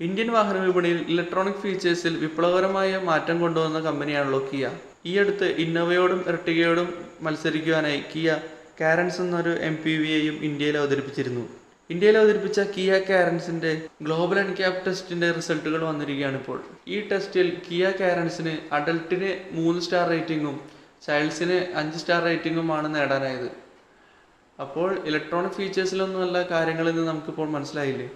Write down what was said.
Indian വാഹന വിപണിയിൽ electronic ഫീച്ചേഴ്സിൽ വിപ്ലവകരമായ മാറ്റം കൊണ്ടുവന്ന കമ്പനിയാണല്ലോ കിയ. ഈ അടുത്ത് ഇന്നോവയോടും എർട്ടിഗയോടും മത്സരിക്കുവാനായി കിയ കാരൻസ് എന്നൊരു എം പി വിയെയും ഇന്ത്യയിൽ അവതരിപ്പിച്ചിരുന്നു. ഇന്ത്യയിൽ അവതരിപ്പിച്ച കിയ കാരൻസിന്റെ ഗ്ലോബൽ എൻക്യാപ് ടെസ്റ്റിന്റെ റിസൾട്ടുകൾ വന്നിരിക്കുകയാണ് ഇപ്പോൾ ഈ ടെസ്റ്റിൽ കിയ കാരൻസിന് അഡൽട്ടിന് മൂന്ന് സ്റ്റാർ റേറ്റിംഗും ചൈൽഡ്സിന് അഞ്ച് സ്റ്റാർ റേറ്റിംഗുമാണ് നേടാനായത്. അപ്പോൾ ഇലക്ട്രോണിക് ഫീച്ചേഴ്സിലൊന്നുമല്ല കാര്യങ്ങളെന്ന് നമുക്കിപ്പോൾ മനസ്സിലായില്ലേ?